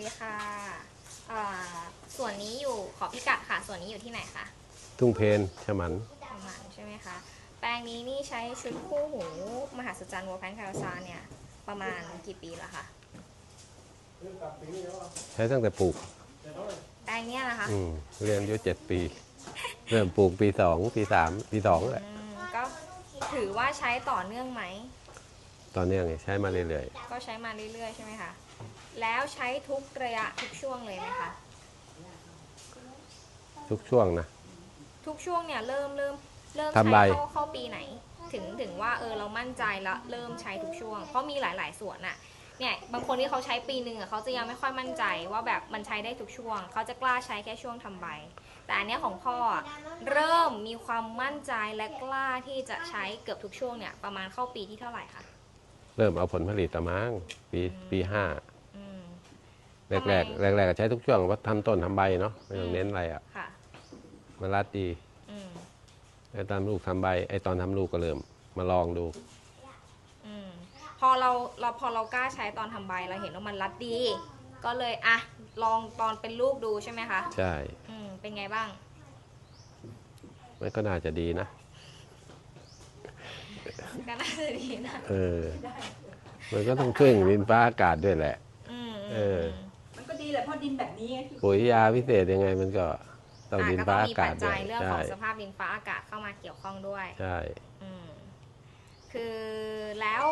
ดีค่ะอ่าส่วนนี้อยู่ขอพิกัดค่ะ ส่วนนี้อยู่ที่ไหนคะ ทุ่งเพนฉมันประมาณใช่ไหมคะ แปลงนี้นี่ใช้ชุดคู่หู มหัศจรรย์วัวแพนคาราซาเนี่ย ประมาณกี่ปีแล้วคะ ใช้ตั้งแต่ปลูก แปลงเนี้ยนะคะ อืม เรียนอายุเจ็ดปี เริ่มปลูกปีสองปีสามปีสองแหละอืมก็ถือว่าใช้ต่อเนื่องไหมตอนเนี้ยไงใช้มาเรื่อยก็ใช้มาเรื่อยๆใช่ไหมคะ แล้วใช้ทุกระยะทุกช่วงเลยไหมคะๆทุกช่วงนะ ทุกช่วงเนี่ยเริ่มเริ่มเริ่มทำใช้ไร เข้าเข้าปีไหน ถึงถึงว่าเออเรามั่นใจแล้วเริ่มใช้ทุกช่วง เพราะมีหลาย ๆ ส่วนน่ะเนี่ยบางคนที่เขาใช้ปีหนึ่งอะเขาจะยังไม่ค่อยมั่นใจว่าแบบมันใช้ได้ทุกช่วง เขาจะกล้าใช้แค่ช่วงทำใบ แต่อันเนี้ยของพ่ออะเริ่มมีความมั่นใจและกล้าที่จะใช้เกือบทุกช่วงเนี่ยประมาณเข้าปีที่เท่าไหร่คะ เริ่มเอาผลผลิตละมั้งปีปีห้าอืม แรกแรกแรกแรกๆก็ใช้ทุกช่วงว่าทำต้นทำใบเนาะไม่ต้องเน้นอะไรอะค่ะมารัดดีอืมไอ้ตอนลูกทำใบไอ้ตอนทำลูกก็เริ่มมาลองดูอืมพอเราเราพอเรากล้าใช้ตอนทำใบเราเห็นว่ามันรัดดี ก็เลยอะลองตอนเป็นลูกดูใช่ไหมคะใช่อืมเป็นไงบ้างมันก็น่าจะดีนะก็น่าจะดีนะเออมันก็ต้องพึ่งดินฟ้าอากาศด้วยแหละอืมเออมันก็ดี แหละเพราะดินแบบนี้ไงที่ปุ๋ยยาพิเศษยังไงมันก็ต้องอะดินก็ฟ้าต้องอามีกาปัศจด้จัวยยเรื่องขใช่องสภาพดินฟ้าอากาศเข้ามาเกี่ยวข้องด้วย ใช่อืมคือแล้ว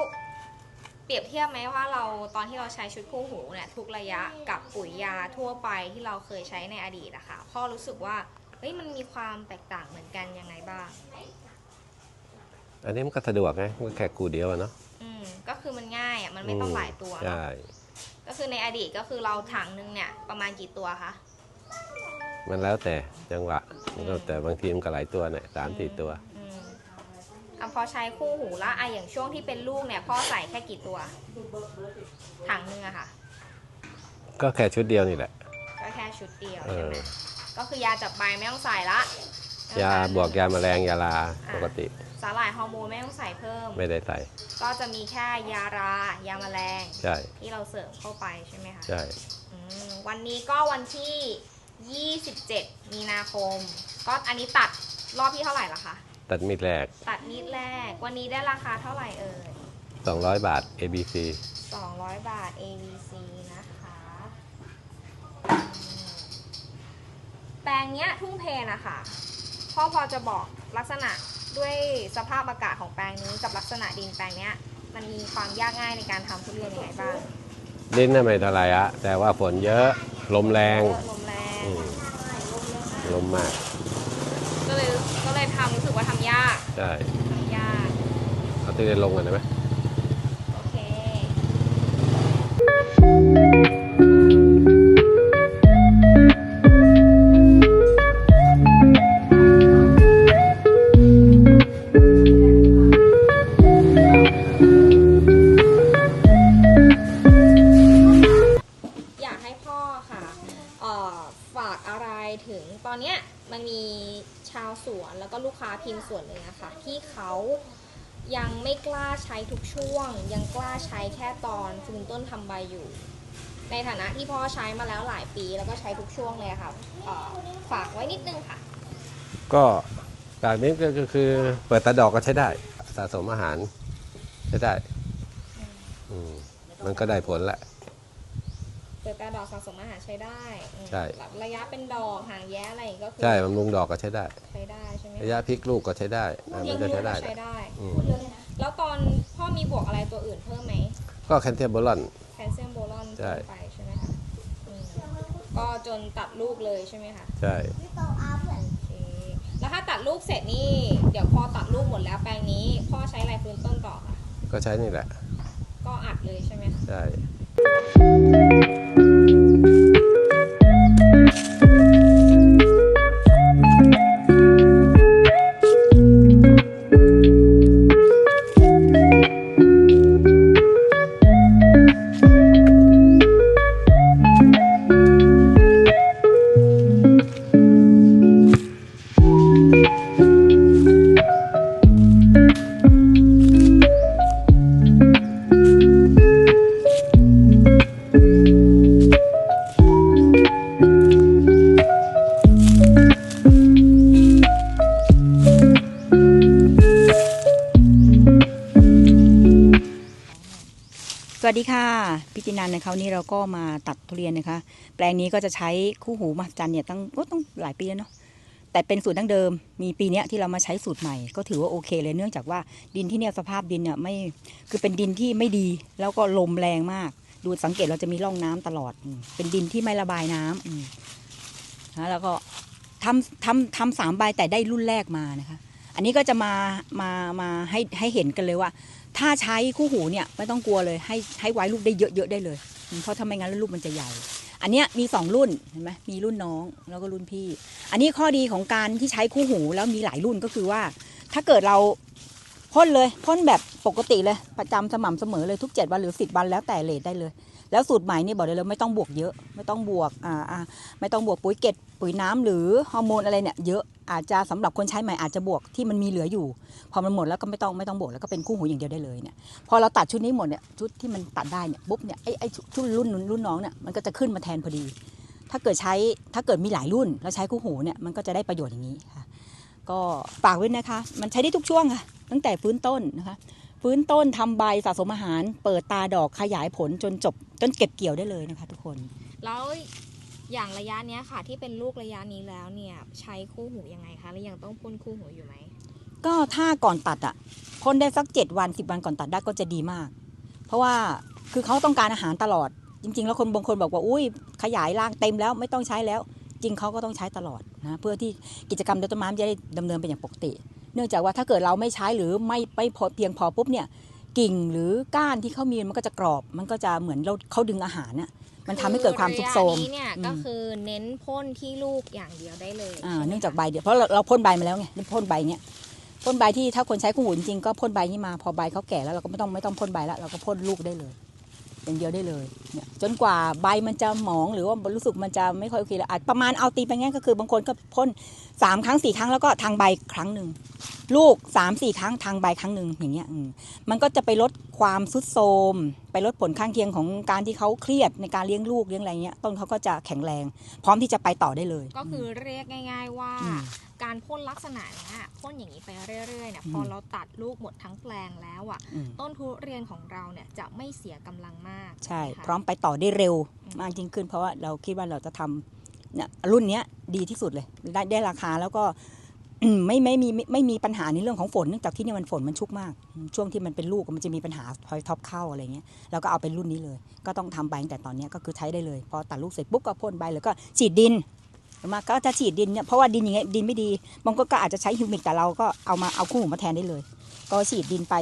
เปรียบเทียบไหมว่าเราตอนที่เราใช้ชุดคู่หูเนี่ยทุกระยะกับปุ๋ยยาทั่วไปที่เราเคยใช้ในอดีตอะค่ะพ่อรู้สึกว่าเฮ้ยมันมีความแตกต่างเหมือนกันยังไงบ้าง อันนี้มันก็สะดวกไงมันก็แค่กูเดียวอะเนาะอืมก็คือมันง่ายอะมันไม่ต้องหลายตัวเนอะใช่ ก็คือในอดีตก็คือเราถังนึงเนี่ยประมาณกี่ตัวคะมันแล้วแต่จังหวะมันก็แต่บางทีมันก็หลายตัวเนี่ยสามสี่ตัว อืมอะพอใช้คู่หูแล้วอะอย่างช่วงที่เป็นลูกเนี่ยพ่อใส่แค่กี่ตัว ถังนึงอะค่ะ ก็แค่ชุดเดียวนี่แหละก็แค่ชุดเดียวเอใช่อไหมก็คือยาจับใบไม่ต้องใส่ละ ยาบวกยาแมลงยาลาปกติ สาหร่ายฮอร์โมนไม่ต้องใส่เพิ่ม ไม่ได้ใส่ ก็จะมีแค่ยารายาแมลง ใช่ ที่เราเสริมเข้าไปใช่ไหมคะใช่อืมวันนี้ก็วันที่ 27 มีนาคม ก็อันนี้ตัดรอบที่เท่าไหร่ละคะ ตัดมีดแรก ตัดนิดแรก วันนี้ได้ราคาเท่าไหร่เอ่ย200 บาท ABC 200 บาท ABC นะคะอืมแปลงเนี้ยทุ่งเพนะคะ พ่อพอจะบอกลักษณะด้วยสภาพอากาศของแปลงนี้กับลักษณะดินแปลงเนี้ยมันมีความยากง่ายในการทำทุเรียนยังไงบ้างดินน่ะไม่เท่าไหร่อะแต่ว่าฝนเยอะลมแรงเยอะลมแรงอืมลมเยอะมากลมมากก็เลยก็เลยทำรู้สึกว่าทำยากใช่ทำยาก เอาที่เรียนลงกันได้ไหม โอเค สวน แล้วก็ลูกค้าพิมพ์ส่วนหนึ่งอะค่ะที่เขายังไม่กล้าใช้ทุกช่วง ยังกล้าใช้แค่ตอนฟูนต้นทำใบอยู่ ในฐานะที่พ่อใช้มาแล้วหลายปีแล้วก็ใช้ทุกช่วงเลยค่ะฝากไว้นิดนึงค่ะ ก็จากนี้ก็คือเปิดตาดอกก็ใช้ได้สะสมอาหารใช้ได้มันก็ได้ผลแหละ เปิดตาดอกสะสมอาหารใช้ได้อืมใช่ ระยะเป็นดอกหางแย้อะไรอย่างงี้ก็คืใช่บำรุงดอกก็ใช้ได้ ใช้ได้ใช่ไหมระยะพลิกลูกก็ใช้ได้อะยิมันงก็ลูกใช้ได้ก็ใช้ได้ อืม แล้วตอนพ่อมีบวกอะไรตัวอื่นเพิ่มไหม ก็แคนเทียมโบลอน แคลเซียมโบรอนใช่เพิ่มไปใช่ไหมคะอืมก็จนตัดลูกเลยใช่ไหมคะใช่ โอเคแล้วถ้าตัดลูกเสร็จนี่ เดี๋ยวพอตัดลูกหมดแล้วแปลงนี้ พ่อใช้อะไรฟื้นต้นต่อคะก็ใช้นี่แหละ ก็อัดเลยใช่ไหมคะ ใช่ วัสดีค่ะ พิจินันนะคะวันนี้เราก็มาตัดทุเรียนนะคะ แปลงนี้ก็จะใช้คู่หูมหัศจรรย์เนี่ยตั้งต้องหลายปีแล้วเนาะแต่เป็นสูตรดั้งเดิม มีปีนี้ที่เรามาใช้สูตรใหม่ ก็ถือว่าโอเคเลยเนื่องจากว่าดินที่เนี่ยสภาพดินเนี่ยไม่คือเป็นดินที่ไม่ดี แล้วก็ลมแรงมาก ดูสังเกตเราจะมีร่องน้ำตลอด เป็นดินที่ไม่ระบายน้ำนะแล้วก็ทำทำทำสามใบแต่ได้รุ่นแรกมานะคะ อันนี้ก็จะมามามาให้ให้เห็นกันเลยว่า ถ้าใช้คู่หูเนี่ยไม่ต้องกลัวเลยให้ให้ไว้ลูกได้เยอะๆได้เลย เพราะถ้าไม่งั้นลูกมันจะใหญ่ อันเนี้ยมีสองรุ่นเห็นไหมมีรุ่นน้องแล้วก็รุ่นพี่ อันนี้ข้อดีของการที่ใช้คู่หูแล้วมีหลายรุ่นก็คือว่า ถ้าเกิดเราพ่นเลยพ่นแบบปกติเลยประจำสม่ำเสมอเลยทุก 7 วันหรือ 10 วันแล้วแต่เลทได้เลย แล้วสูตรใหม่นี่บอกได้เลยไม่ต้องบวกเยอะ ไม่ต้องบวกอ่าไม่ต้องบวกปุ๋ยเกล็ดปุ๋ยน้ำหรือฮอร์โมนอะไรเนี่ยเยอะอาจจะสำหรับคนใช้ใหม่อาจจะบวกที่มันมีเหลืออยู่ พอมันหมดแล้วก็ไม่ต้องไม่ต้องบวกแล้วก็เป็นคู่หูอย่างเดียวได้เลยเนี่ยพอเราตัดชุดนี้หมดเนี่ยชุดที่มันตัดได้เนี่ยปุ๊บเนี่ยไอ้ไอ้ชุดรุ่นรุ่นน้องเนี่ยมันก็จะขึ้นมาแทนพอดี ถ้าเกิดใช้ถ้าเกิดมีหลายรุ่น แล้วใช้คู่หูเนี่ยมันก็จะได้ประโยชน์อย่างนี้ค่ะก็ฝากไว้นะคะ มันใช้ได้ทุกช่วงค่ะ ตั้งแต่ฟื้นต้นนะคะ ฟื้นต้นทำใบสะสมอาหาร เปิดตาดอกขยายผลจนจบจนเก็บเกี่ยวได้เลยนะคะ ทุกคน แล้วอย่างระยะเนี้ยค่ะ ที่เป็นลูกระยะนี้แล้วเนี่ยใช้คู่หูยังไงคะแล้วยังต้องพ่นคู่หูอยู่ไหมก็ถ้าก่อนตัดอะพ่นได้สักเจ็ดวันสิบวันก่อนตัดได้ก็จะดีมาก เพราะว่าคือเขาต้องการอาหารตลอด จริง ๆ แล้วคนบางคนบอกว่าอุ้ยขยายร่างเต็มแล้วไม่ต้องใช้แล้ว จริงเขาก็ต้องใช้ตลอดนะเพื่อที่กิจกรรมเดินต้นไม้มันจะได้ดำเนินไปอย่างปกติ เนื่องจากว่าถ้าเกิดเราไม่ใช้หรือไม่ไม่พอเพียงพอปุ๊บเนี่ยกิ่งหรือก้านที่เขามีมันก็จะกรอบ มันก็จะเหมือนเราเขาดึงอาหารน่ะมันทำให้เกิดความซุกโซมระยะนี้เนี่ยอืมก็คือเน้นพ่นที่ลูกอย่างเดียวได้เลยอ่าใช่ไหมเนื่องจากใบเดียวเพราะเราเราพ่นใบมาแล้วไงนี่พ่นใบเนี้ยพ่นใบที่ถ้าคนใช้คู่หูจริงๆก็พ่นใบนี้มาพอใบเขาแก่แล้วเราก็ไม่ต้องไม่ต้องพ่นใบแล้วเราก็พ่นลูกได้เลย อย่างเดียวได้เลยเนี่ยจนกว่าใบมันจะหมองหรือว่ารู้สึกมันจะไม่ค่อยโอเคแล้วอาจประมาณเอาตีไปงั้นก็คือบางคนก็พ่นสามครั้งสี่ครั้งแล้วก็ทางใบครั้งหนึ่ง ลูกสามสี่ครั้งทางใบครั้งหนึ่งอย่างเงี้ยอืมมันก็จะไปลดความซุดโทรมไปลดผลข้างเคียงของการที่เขาเครียดในการเลี้ยงลูกเลี้ยงอะไรเงี้ยต้นเขาก็จะแข็งแรง พร้อมที่จะไปต่อได้เลย ก็คือเรียกง่าย ๆว่าอืมการพ่นลักษณะเนี้ยพ่นอย่างนี้ไปเรื่อยๆเนี่ยอืมพอเราตัดลูกหมดทั้งแปลงแล้วอะอืมต้นทุเรียนของเราเนี่ยจะไม่เสียกำลังมาก ใช่นะคะพร้อมไปต่อได้เร็วอืมมากยิ่งขึ้น เพราะว่าเราคิดว่าเราจะทำเนี่ยรุ่นเนี้ยดีที่สุดเลยได้ได้ราคาแล้วก็อืม ไม่ไม่มีไม่ไม่มีปัญหาในเรื่องของฝนเนื่องจากที่นี่มันฝนมันชุกมาก ช่วงที่มันเป็นลูกมันจะมีปัญหาพอยท็อปเข้าอะไรเงี้ยเราก็เอาเป็นรุ่นนี้เลย ก็ต้องทำใบแต่ตอนนี้ก็คือใช้ได้เลย พอตัดลูกเสร็จปุ๊บก็พ่นใบแล้วก็ฉีดดินมาก็จะฉีดดินเนี่ยเพราะว่าดินอย่างเงี้ยดินไม่ดีบางคนก็อาจจะใช้ฮิวมิกแต่เราก็เอามาเอาคู่หูมาแทนได้เลย ก็ฉีดดินไป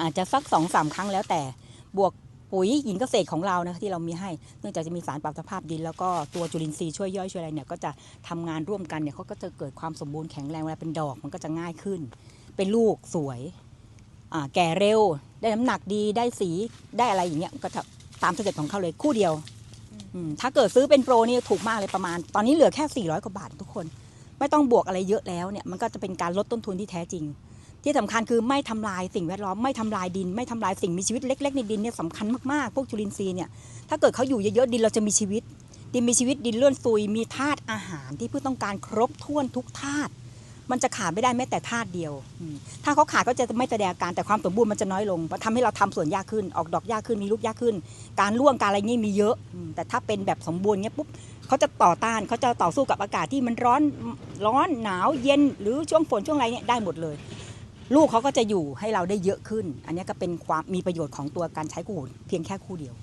อาจจะสักสองสามครั้งแล้วแต่บวก ปุ๋ยหญิงเกษตรของเรานะที่เรามีให้ เนื่องจากจะมีสารปรับสภาพดิน แล้วก็ตัวจุลินทรีย์ช่วยย่อยช่วยอะไรเนี่ยก็จะทำงานร่วมกันเนี่ยเขาก็จะเกิดความสมบูรณ์แข็งแรงเวลาเป็นดอกมันก็จะง่ายขึ้น เป็นลูกสวยแก่เร็ว ได้น้ำหนักดีได้สีได้อะไรอย่างเงี้ยก็จะตามสเต็ปของเขาเลยคู่เดียวถ้าเกิดซื้อเป็นโปรนี่ถูกมากเลยประมาณ ตอนนี้เหลือแค่ 400 กว่าบาททุกคน ไม่ต้องบวกอะไรเยอะแล้วเนี่ยมันก็จะเป็นการลดต้นทุนที่แท้จริง ที่สำคัญคือไม่ทำลายสิ่งแวดล้อมไม่ทำลายดิน ไม่ทำลายสิ่งมีชีวิตเล็ก ๆ ในดินเนี่ยสำคัญมากๆ พวกจุลินทรีย์เนี่ยถ้าเกิดเขาอยู่เยอะๆดินเราจะมีชีวิต ดินมีชีวิตดินเลื่อนซุยมีธาตุอาหารที่เพื่อต้องการครบถ้วนทุกธาตุมันจะขาดไม่ได้แม้แต่ธาตุเดียว ถ้าเขาขาดก็จะไม่แสดงอาการแต่ความสมบูรณ์มันจะน้อยลงทำให้เราทำสวนยากขึ้น ออกดอกยากขึ้น มีลูกยากขึ้น การร่วงการอะไรเงี้มีเยอะ แต่ถ้าเป็นแบบสมบูรณ์เงี้ยปุ๊บเขาจะต่อต้านเขาจะต่อสู้กับอากาศที่มันร้อน ร้อนหนาวเย็นหรือช่วงฝนช่วงอะไรเนี่ยได้หมดเลย ลูกเขาก็จะอยู่ให้เราได้เยอะขึ้น อันนี้ก็เป็นความมีประโยชน์ของตัวการใช้คู่หูเพียงแค่คู่เดียว